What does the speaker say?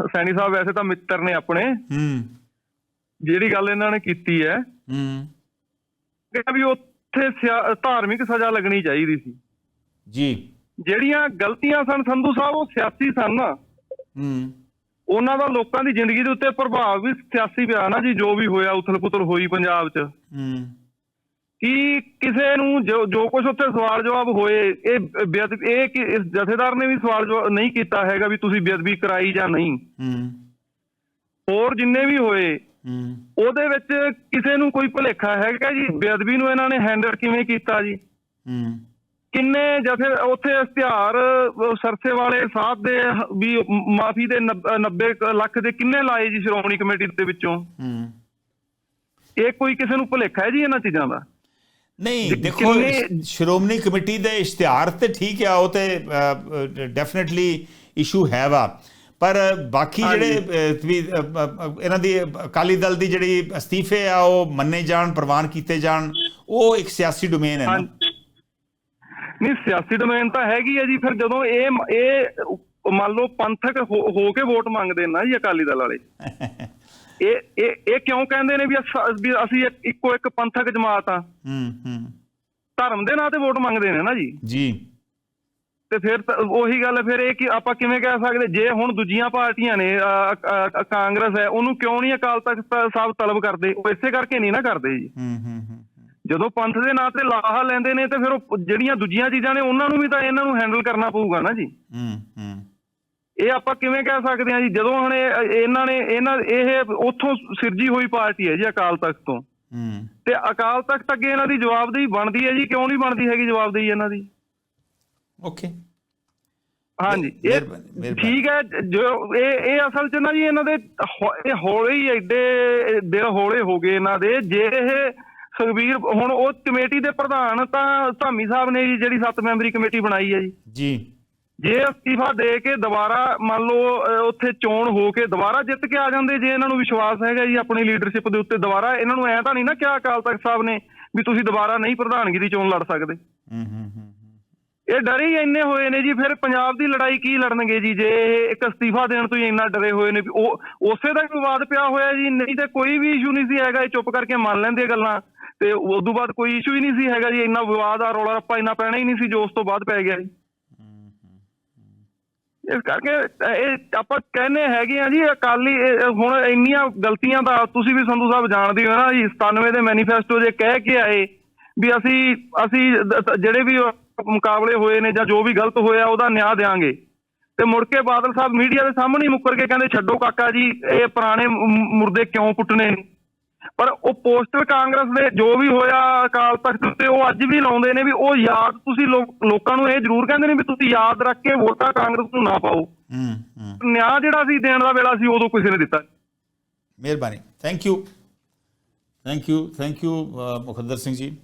ਸੈਣੀ ਸਾਹਿਬ ਵੈਸੇ ਤਾਂ ਮਿੱਤਰ ਨੇ ਆਪਣੇ। ਹੂੰ। ਜਿਹੜੀ ਗੱਲ ਇਹਨਾਂ ਨੇ ਕੀਤੀ ਹੈ। ਹੂੰ। ਕਿ ਵੀ ਉੱਥੇ ਧਾਰਮਿਕ ਸਜ਼ਾ ਲੱਗਣੀ ਚਾਹੀਦੀ ਸੀ। ਜੀ। ਜਿਹੜੀਆਂ ਗਲਤੀਆਂ ਸਨ ਸੰਧੂ ਸਾਹਿਬ ਉਹ ਸਿਆਸੀ ਸਨ ਨਾ। ਹੂੰ। ਉਹਨਾਂ ਦਾ ਲੋਕਾਂ ਦੀ ਜ਼ਿੰਦਗੀ ਦੇ ਉੱਤੇ ਪ੍ਰਭਾਵ ਵੀ ਸਿਆਸੀ ਪਿਆ ਨਾ ਜੀ ਜੋ ਵੀ ਹੋਇਆ ਉਥਲ-ਪੁਥਲ ਹੋਈ ਪੰਜਾਬ 'ਚ। ਹੂੰ। ਕਿ ਕਿਸੇ ਨੂੰ ਜੋ ਜੋ ਕੁਝ ਉੱਥੇ ਸਵਾਲ ਜਵਾਬ ਹੋਏ ਇਹ ਬੇਅਦਬੀ ਇਹ ਕਿ ਇਸ ਜਥੇਦਾਰ ਨੇ ਵੀ ਸਵਾਲ ਜਵਾਬ ਨਹੀਂ ਕੀਤਾ ਹੈਗਾ ਵੀ ਤੁਸੀਂ ਬੇਅਦਬੀ ਕਰਾਈ ਜਾਂ ਨਹੀਂ। ਹੂੰ। ਹੋਰ ਜਿੰਨੇ ਵੀ ਹੋਏ ਹੂੰ। ਉਹਦੇ ਵਿੱਚ ਕਿਸੇ ਨੂੰ ਕੋਈ ਭੁਲੇਖਾ ਹੈਗਾ ਜੀ? ਬੇਅਦਬੀ ਨੂੰ ਇਹਨਾਂ ਨੇ ਹੈਂਡਲ ਕਿਵੇਂ ਕੀਤਾ ਜੀ? ਹੂੰ। ਕਿੰਨੇ ਜਥੇ ਉੱਥੇ ਇਸ਼ਤਿਹਾਰ ਸਰਸੇ ਵਾਲੇ ਸਾਹਿਬ ਦੇ ਵੀ ਮਾਫੀ ਦੇ 90 ਲੱਖ ਦੇ ਕਿੰਨੇ ਲਾਏ ਜੀ ਸ਼੍ਰੋਮਣੀ ਕਮੇਟੀ ਦੇ ਵਿੱਚੋਂ? ਹੂੰ। ਇਹ ਕੋਈ ਕਿਸੇ ਨੂੰ ਭੁਲੇਖਾ ਹੈ ਜੀ ਇਹਨਾਂ ਚੀਜ਼ਾਂ ਦਾ? ਨਹੀਂ ਦੇਖੋ ਸ਼੍ਰੋਮਣੀ ਕਮੇਟੀ ਦੇ ਇਸ਼ਤਿਹਾਰ ਤੇ ਠੀਕ ਆ ਉਹ ਤੇ ਡੈਫੀਨਿਟਲੀ ਇਸ਼ੂ ਹੈ ਵਾ ਪਰ ਬਾਕੀ। ਜਿਹੜੇ ਵੀ ਇਹਨਾਂ ਦੀ ਅਕਾਲੀ ਦਲ ਦੀ ਜਿਹੜੀ ਅਸਤੀਫੇ ਆ ਉਹ ਮੰਨੇ ਜਾਣ ਪ੍ਰਵਾਨ ਕੀਤੇ ਜਾਣ ਉਹ ਇੱਕ ਸਿਆਸੀ ਡੋਮੇਨ ਹੈ ਨਾ। ਨਹੀਂ ਸਿਆਸੀ ਡੋਮੇਨ ਤਾਂ ਹੈਗੀ ਹੈ ਜੀ ਫਿਰ ਜਦੋਂ ਇਹ ਇਹ ਮੰਨ ਲਓ ਪੰਥਕ ਹੋ ਕੇ ਵੋਟ ਮੰਗਦੇ ਨਾ ਜੀ ਅਕਾਲੀ ਦਲ ਵਾਲੇ। ਇਹ ਇਹ ਇਹ ਕਿਉਂ ਕਹਿੰਦੇ ਨੇ ਵੀ ਅਸ- ਇੱਕ- ਇੱਕੋ ਪੰਥਕ ਜਮਾਤ ਆ? ਹੂੰ ਹੂੰ। ਧਰਮ ਦੇ ਨਾਂ ਤੇ ਵੋਟ ਮੰਗਦੇ ਨੇ ਨਾ ਜੀ। ਜੀ। ਤੇ ਫਿਰ ਉਹੀ ਗੱਲ ਫਿਰ ਇਹ ਕਿ ਆਪਾਂ ਕਿਵੇਂ ਕਹਿ ਸਕਦੇ ਜੇ ਹੁਣ ਦੂਜੀਆਂ ਪਾਰਟੀਆਂ ਨੇ ਕਾਂਗਰਸ ਹੈ ਉਹਨੂੰ ਕਿਉਂ ਨਹੀਂ ਅਕਾਲ ਤਖਤ ਸਾਹਿਬ ਤਲਬ ਕਰਦੇ? ਉਹ ਇਸੇ ਕਰਕੇ ਨਹੀਂ ਨਾ ਕਰਦੇ ਜੀ। ਹੂੰ ਹੂੰ ਹੂੰ। ਜਦੋਂ ਪੰਥ ਦੇ ਨਾਂ ਤੇ ਲਾਹਾ ਲੈਂਦੇ ਨੇ ਤੇ ਫਿਰ ਉਹ ਜਿਹੜੀਆਂ ਦੂਜੀਆਂ ਚੀਜ਼ਾਂ ਨੇ ਉਹਨਾਂ ਨੂੰ ਵੀ ਤਾਂ ਇਹਨਾਂ ਨੂੰ ਹੈਂਡਲ ਕਰਨਾ ਪਊਗਾ ਨਾ ਜੀ। ਹੂੰ ਹੂੰ। ਇਹ ਆਪਾਂ ਕਿਵੇਂ ਕਹਿ ਸਕਦੇ ਹਾਂ ਜੀ? ਜਦੋਂ ਹੁਣ ਇਹ- ਇਹਨਾਂ ਨੇ ਇਹਨਾਂ ਇਹ ਉੱਥੋਂ ਸਿਰਜੀ ਹੋਈ ਪਾਰਟੀ ਹੈ ਜੀ ਅਕਾਲ ਤਖਤ ਤੋਂ। ਹੂੰ। ਤੇ ਅਕਾਲ ਤਖਤ ਅੱਗੇ ਇਹਨਾਂ ਦੀ ਜਵਾਬਦੇਹੀ ਬਣਦੀ ਹੈ ਜੀ? ਕਿਉਂ ਨਹੀਂ ਬਣਦੀ ਹੈਗੀ ਜਵਾਬਦੇਹੀ ਇਹਨਾਂ ਦੀ? ਓਕੇ। ਹਾਂਜੀ। ਇਹ। ਠੀਕ ਹੈ ਜੋ ਇਹ ਇਹ ਅਸਲ ਚ ਨਾ ਜੀ ਇਹਨਾਂ ਦੇ ਇਹ ਹੌਲੇ ਹੀ ਐਡੇ ਦਿਲ ਹੌਲੇ ਹੋ ਗਏ ਇਹਨਾਂ ਦੇ। ਜੇ ਇਹ ਸੁਖਬੀਰ ਹੁਣ ਉਹ ਕਮੇਟੀ ਦੇ ਪ੍ਰਧਾਨ ਤਾਂ ਧਾਮੀ ਸਾਹਿਬ ਨੇ ਜੀ ਜਿਹੜੀ ਸੱਤ ਮੈਂਬਰੀ ਕਮੇਟੀ ਬਣਾਈ ਹੈ ਜੀ। ਜੀ। ਜੇ ਅਸਤੀਫਾ ਦੇ ਕੇ ਦੁਬਾਰਾ ਮੰਨ ਲਓ ਉੱਥੇ ਚੋਣ ਹੋ ਕੇ ਦੁਬਾਰਾ ਜਿੱਤ ਕੇ ਆ ਜਾਂਦੇ ਜੇ ਇਹਨਾਂ ਨੂੰ ਵਿਸ਼ਵਾਸ ਹੈਗਾ ਜੀ ਆਪਣੀ ਲੀਡਰਸ਼ਿਪ ਦੇ ਉੱਤੇ ਦੁਬਾਰਾ ਇਹਨਾਂ ਨੂੰ ਐ ਤਾਂ ਨਹੀਂ ਨਾ ਕਿਹਾ ਅਕਾਲ ਤਖਤ ਸਾਹਿਬ ਨੇ ਵੀ ਤੁਸੀਂ ਦੁਬਾਰਾ ਨਹੀਂ ਪ੍ਰਧਾਨਗੀ ਦੀ ਚੋਣ ਲੜ ਸਕਦੇ। ਹੂੰ ਹੂੰ ਹੂੰ ਇਹ ਡਰੇ ਹੀ ਇੰਨੇ ਹੋਏ ਨੇ ਜੀ ਫਿਰ ਪੰਜਾਬ ਦੀ ਲੜਾਈ ਕੀ ਲੜਨਗੇ ਜੀ ਜੇ ਇਹ ਇੱਕ ਅਸਤੀਫਾ ਦੇਣ ਤੋਂ ਹੀ ਇੰਨਾ ਡਰੇ ਹੋਏ ਨੇ ਵੀ ਉਹ ਉਸੇ ਦਾ ਹੀ ਵਿਵਾਦ ਪਿਆ ਹੋਇਆ ਜੀ ਨਹੀਂ ਤੇ ਕੋਈ ਵੀ ਇਸ਼ੂ ਨਹੀਂ ਸੀ ਹੈਗਾ ਇਹ ਚੁੱਪ ਕਰਕੇ ਮੰਨ ਲੈਂਦੇ ਗੱਲਾਂ। ਤੇ ਉਸ ਤੋਂ ਬਾਅਦ ਕੋਈ ਇਸ਼ੂ ਹੀ ਨਹੀਂ ਸੀ ਹੈਗਾ ਜੀ ਇੰਨਾ ਵਿਵਾਦ ਆ ਰੌਲਾ ਰੱਪਾ ਇੰਨਾ ਪੈਣਾ ਹੀ ਨਹੀਂ ਸੀ ਜੋ ਉਸ ਤੋਂ ਬਾਅਦ ਪੈ ਗਿਆ ਜੀ। ਇਸ ਕਰਕੇ ਇਹ ਆਪਾਂ ਕਹਿੰਦੇ ਹੈਗੇ ਆ ਜੀ, ਅਕਾਲੀ ਹੁਣ ਇੰਨੀਆਂ ਗਲਤੀਆਂ ਦਾ ਤੁਸੀਂ ਵੀ ਸੰਧੂ ਸਾਹਿਬ ਜਾਣਦੇ ਹੋ ਨਾ ਜੀ 97 ਦੇ ਮੈਨੀਫੈਸਟੋ ਜੇ ਕਹਿ ਕੇ ਆਏ ਵੀ ਅਸੀਂ ਅਸੀਂ ਜਿਹੜੇ ਵੀ ਮੁਕਾਬਲੇ ਹੋਏ ਨੇ ਜਾਂ ਜੋ ਵੀ ਗਲਤ ਹੋਇਆ ਉਹਦਾ ਨਿਆਂ ਦੇਾਂਗੇ ਤੇ ਮੁੜ ਕੇ ਬਾਦਲ ਸਾਹਿਬ ਮੀਡੀਆ ਦੇ ਸਾਹਮਣੇ ਮੁੱਕਰ ਕੇ ਕਹਿੰਦੇ, ਛੱਡੋ ਕਾਕਾ ਜੀ, ਇਹ ਪੁਰਾਣੇ ਮ- ਮੁਰਦੇ ਕਿਉਂ ਪੁੱਟਣੇ ਪਰ ਉਹ ਪੋਸਟਰ ਕਾਂਗਰਸ ਦੇ ਜੋ ਵੀ ਹੋਇਆ ਅਕਾਲ ਤਖਤ ਤੇ ਉਹ ਅੱਜ ਵੀ ਲਾਉਂਦੇ ਨੇ ਵੀ ਉਹ ਯਾਦ ਤੁਸੀਂ ਲੋਕ- ਲੋਕਾਂ ਨੂੰ ਇਹ ਜ਼ਰੂਰ ਕਹਿੰਦੇ ਨੇ ਵੀ ਤੁਸੀਂ ਯਾਦ ਰੱਖ ਕੇ ਵੋਟਾਂ ਕਾਂਗਰਸ ਨੂੰ ਨਾ ਪਾਓ। ਹੂੰ ਹੂੰ। ਨਿਆਂ ਜਿਹੜਾ ਸੀ ਦੇਣ ਦਾ ਵੇਲਾ ਸੀ ਉਦੋਂ ਕਿਸੇ ਨੇ ਦਿੱਤਾ ਮਿਹਰਬਾਨੀ। Thank you thank you thank you Mukhaddar Singh ji.